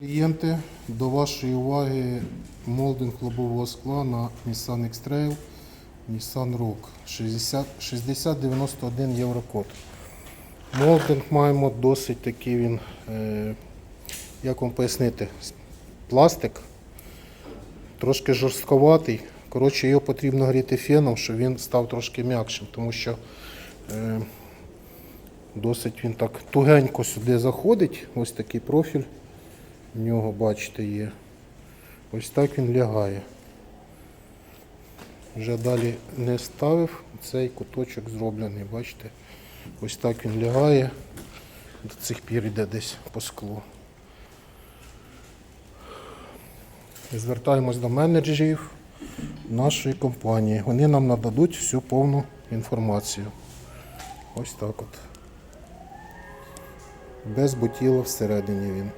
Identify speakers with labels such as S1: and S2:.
S1: Клієнти, до вашої уваги молдинг лобового скла на Nissan X-Trail, Nissan 60 6091 єврокод. Молдинг маємо досить такий він, е, як вам пояснити, пластик, трошки жорстковатий. Коротше, його потрібно гріти феном, щоб він став трошки м'якшим, тому що е, досить він так тугенько сюди заходить. Ось такий профіль. В нього, бачите, є. Ось так він лягає. Вже далі не ставив, цей куточок зроблений, бачите? Ось так він лягає. До цих пір йде десь по склу. Звертаємось до менеджерів нашої компанії. Вони нам нададуть всю повну інформацію. Ось так от. Без бутіла всередині він.